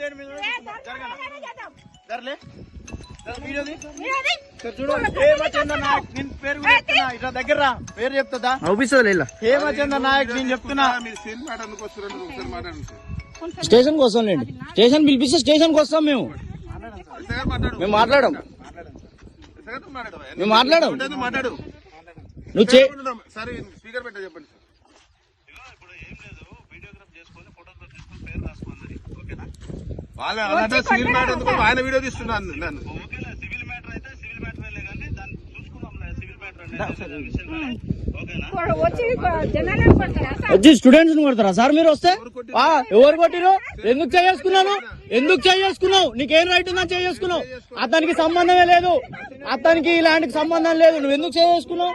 దేని మీద పేరు కూడా చెప్తున్నా. ఇట్లా దగ్గర రా పేరు చెప్తుందా? అవుపిస్తుంది ఇలా. హేమచంద్ర నాయక్ నేను చెప్తున్నా. స్టేషన్కి వస్తాం లేండి స్టేషన్ పిలిపిస్తే స్టేషన్కి వస్తాం మేము. మేము మాట్లాడం ఎంతగా మాట్లాడు మేము మాట్లాడం ఎంతగా మాట్లాడు? నువ్వు స్పీకర్ పెట్టా చెప్పండి. వాళ్ళ అలాంటి సివిల్ మ్యాటర్ ఎందుకు? ఆయన వీడియో తీస్తున్నాను నన్ను వచ్చి స్టూడెంట్స్ కొడతారా? సార్. మీరు వస్తే? ఎవరు కొట్టిరు? ఎందుకు చేసుకున్నాను ఎందుకు చేసుకున్నావు నీకేం రైట్ ఉందని చేసుకున్నావు అతనికి సంబంధమే లేదు. అతనికి ఇలాంటికి సంబంధం లేదు. నువ్వు ఎందుకు చేసుకున్నావు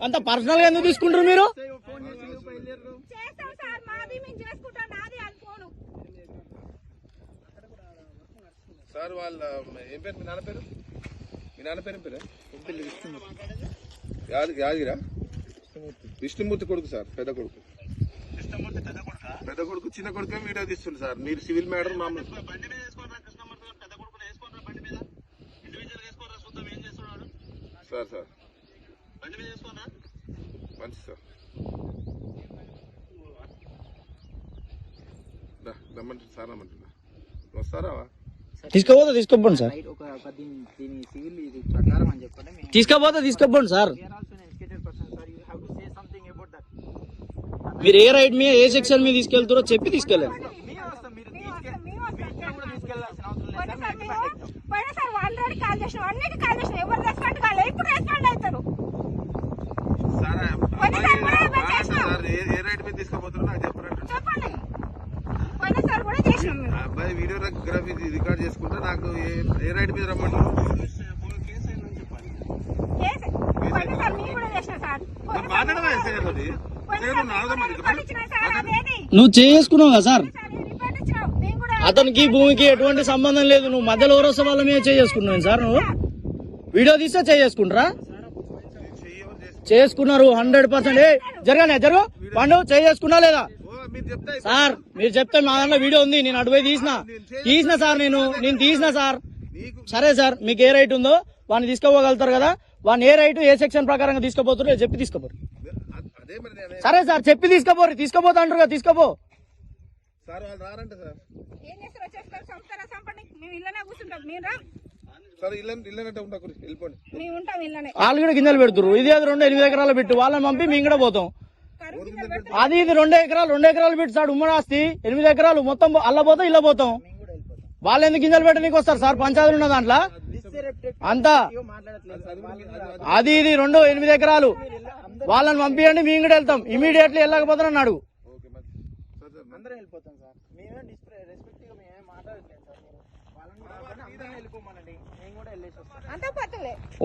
అంత పర్సనల్గా ఎందుకు తీసుకుంటారు మీరు చేస్తాం సార్ మాది మేము చేసుకుంటాం నాది అది ఫోను సార్ వాళ్ళ ఏం పేరు? మీ నాన్న పేరు? మీ నాన్న పేరు ఏం పేరు? యాది యాదిరా విష్ణుమూర్తి. కొడుకు సార్ పెద్ద కొడుకు. పెద్ద కొడుకు? చిన్న కొడుకే వీడియో తీస్తుంది సార్. మీరు సివిల్ మ్యాటర్ మామూలు. Sir sir. మంచి సార్. దా, రమ్మంటున్నా సార్ రమ్మంటున్నా. వస్తారా? తీసుకోపోతే తీసుకోపోండి సార్. తీసుకోపోతే తీసుకోపోండి సార్. మీరు ఏ రైట్ మీద ఏ సెక్షన్ మీద తీసుకెళ్తారో చెప్పి తీసుకెళ్ళండి మేము వస్తాం మీరు మేము తీసుకెళ్ళి వస్తాం, మేము వస్తాం. ఇక్కడ కూడా తీసుకెళ్ళాల్సిన అవసరం లేదు పోయిన సార్ సార్ మేము? మేము ఎక్స్పెక్ట్ పోయిన సార్ ఆల్రెడీ కాల్ చేసినాం. అన్నిటి కాల్ చేసినాం. ఎవరు రెస్పాండ్ కాలేదు ఇప్పుడు రెస్పాండ్ అవుతారు సార్ పోయినసారి కూడా ఏమైనా చేసినాం? సార్ ఏ ఏ రైట్ మీద తీసుకోబోతున్నా నాకు చెప్పరండి చెప్పండి పోయిన సార్ కూడా చేసినాం మేము ఆ అబ్బాయి వీడియోగ్రఫీ రికార్డ్ చేసుకుంటే నాకు ఏ- ఏ రైట్ మీద రమ్మంటారు చేసి పోయిన సార్ మేము కూడా చేసినాం సార్ పోయిన సార్ మాట్లాడమా మేము ఎస్ఐ కూడా- గారితోటి? పోయిన ఎస్ఐ సార్ గారు నాలుగో మేము మంది అదేది? నువ్వు చేసుకున్నావు కదా సార్? అతనికి భూమికి ఎటువంటి సంబంధం లేదు. నువ్వు మధ్యలో ఎవరొస్తే వాళ్ళ మీద చేసుకున్నావు సార్ నువ్వు? వీడియో తీస్తే చేసుకుంటారా? చేసుకున్నారు హండ్రెడ్ పర్సెంట్. జరగానే జరుగు పండు చేసుకున్నా లేదా? సార్ మీరు చెప్తే మా దాంట్లో వీడియో ఉంది నేను అటువై తీసిన. తీసిన సార్ నేను నేను తీసిన సార్. సరే సార్ మీకు ఏ రైట్ ఉందో వాడిని తీసుకోపోగలుగుతారు కదా. వాడిని ఏ రైట్ ఏ సెక్షన్ ప్రకారంగా తీసుకోపోతారో చెప్పి తీసుకోపోరు. అదే మరి నేను సరే సార్ చెప్పి తీసుకోపోరు తీసుకోపోతా అంటారు కదా తీసుకోపో. సార్ వాళ్ళు కూడా గింజలు పెడుతురు ఇది అది రెండు ఎనిమిది ఎకరాలు పెట్టు. వాళ్ళని పంపి మేము కూడా పోతాం. అది ఇది రెండు ఎకరాలు రెండు ఎకరాలు పెట్టి సార్ ఉమ్మడి ఆస్తి ఎనిమిది ఎకరాలు మొత్తం అల్ల పోతాం ఇలా పోతాం. వాళ్ళు ఎందుకు గింజలు పెట్టడానికి వస్తారు? సార్ పంచాయతీలు ఉన్న దాంట్లో? అంతా. అది ఇది రెండు ఎనిమిది ఎకరాలు. వాళ్ళని పంపించండి మేము కూడా వెళ్తాం. ఇమీడియట్లీ వెళ్ళకపోతారని అడుగు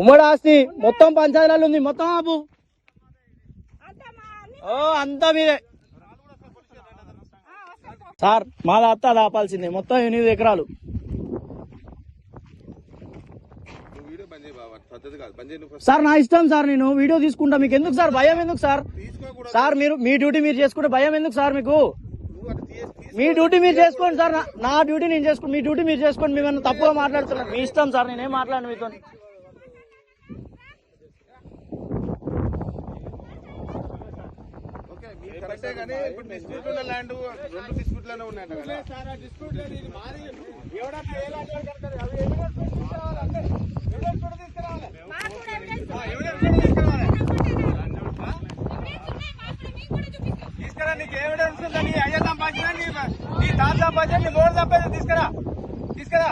ఉమ్మడి ఆస్తి మొత్తం పంచాయతీలలో ఉంది. మొత్తం ఆపు. ఓ అంతా. సార్ మాది అత్త అది ఆపాల్సిందే మొత్తం ఎనిమిది ఎకరాలు. సార్ నా ఇష్టం సార్ నేను వీడియో తీసుకుంటా. మీకు ఎందుకు సార్ భయం ఎందుకు సార్? సార్ మీరు మీ డ్యూటీ మీరు చేసుకుంటే భయం ఎందుకు సార్ మీకు? మీ డ్యూటీ మీరు చేసుకోండి సార్. నా- డ్యూటీ నేను చేసుకోండి మీ డ్యూటీ మీరు చేసుకోండి. మేము తప్పుగా మాట్లాడుతున్నాను మీ ఇష్టం సార్ నేనేం మాట్లాడను మీతో ఓకే మీరు కరెక్టే కానీ ఇప్పుడు డిస్ప్యూట్ ఉన్న ల్యాండ్ రెండు డిస్ప్యూట్లోనే ఉన్నాయంట కదా. మాకు కూడా evidence ఉన్నాయి. తీసుకురా నీకు ఎవిడెన్స్ ఉందా నీ అయ్య సంపాదించిన నీ నీ తాత సంపాదించిన నీ మూడు సంపాదించిన తీసుకురా. తీసుకురా.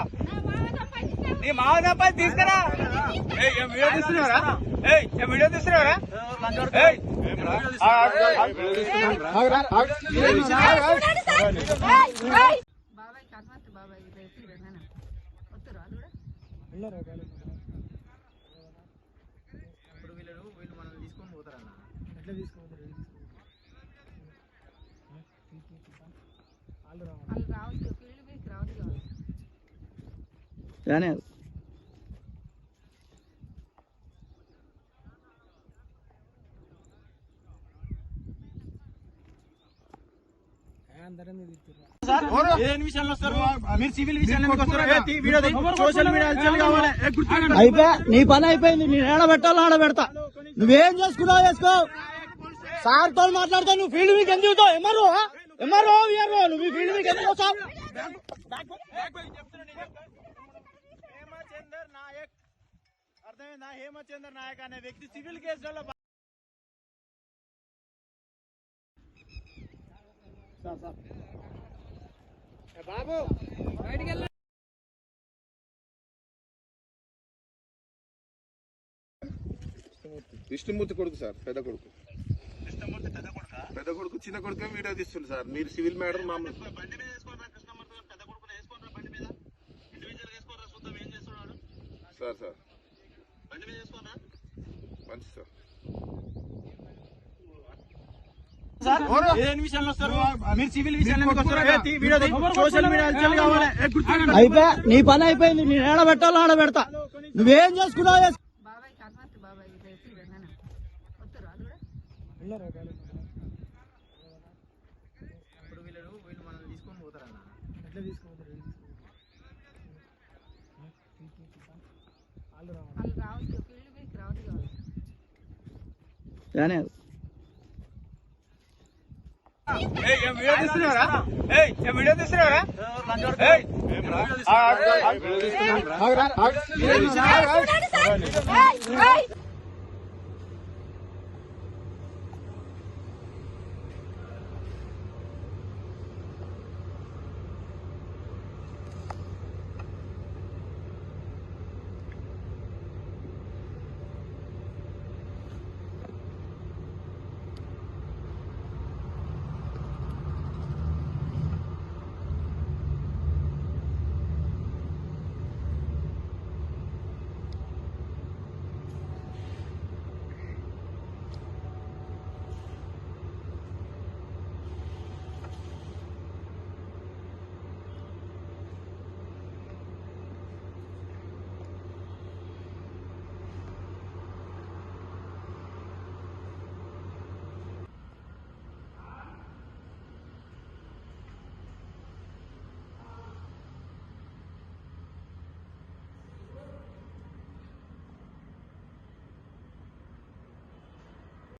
నీ మావ సంపాదించి తీసుకురా. ఏయ్, ఏం వీడియో తీస్తున్నారా ఏయ్ ఏం వీడియో తీస్తున్నారా ఏయ్ బాబాయ్ కర్మత్ బాబాయ్ రైతు వెళ్ళాను ఇప్పుడు వీళ్ళు వీళ్ళు మనం తీసుకొని పోతారన్న వాళ్ళు రావచ్చు ఫీల్డ్ మీదకి రావచ్చు కానీ వస్తారు మీరు సివిల్ విషయాలు. సోషల్ మీడియా అయిపోయా నీ పని అయిపోయింది. నేను ఏడ పెట్టాలో ఆడ పెడతా. నువ్వేం చేసుకున్నావు చేసుకో. సార్తో మాట్లాడతా నువ్వు ఫీల్డ్ మీకు ఎందుకు చూస్తావు ఎంఆర్ఓ విఆర్ఓ నువ్వు ఫీల్డ్ మీకు ఎందుకు వస్తావు? హేమచందర్ నాయక్ అర్థమైందా హేమచందర్ నాయక్ అనే వ్యక్తి సివిల్ కేసులలో బాబు విష్ణుమూర్తి కొడుకు సార్ పెద్ద కొడుకు. పెద్ద కొడుకు? చిన్న కొడుకు వీడియో తీస్తుంది సార్. మీరు సివిల్ మ్యాటర్ మామూలు. Sir sir. మంచి సార్ సార్ ఏదేని విషయంలో వస్తారు మీరు సివిల్ విషయాలు ఎందుకు వస్తారు? ఏ, తీ, వీడియో తీ. సోషల్ మీడియా హల్చల్ కావాలి అయిపోయా నీ పని అయిపోయింది. నేను ఏడ పెట్టాలో ఆడ పెడతా. నువ్వేం చేసుకున్నావు చేసుకో. వీడియో తీస్తున్నారా ఏయ్, ఏం వీడియో తీస్తున్నారా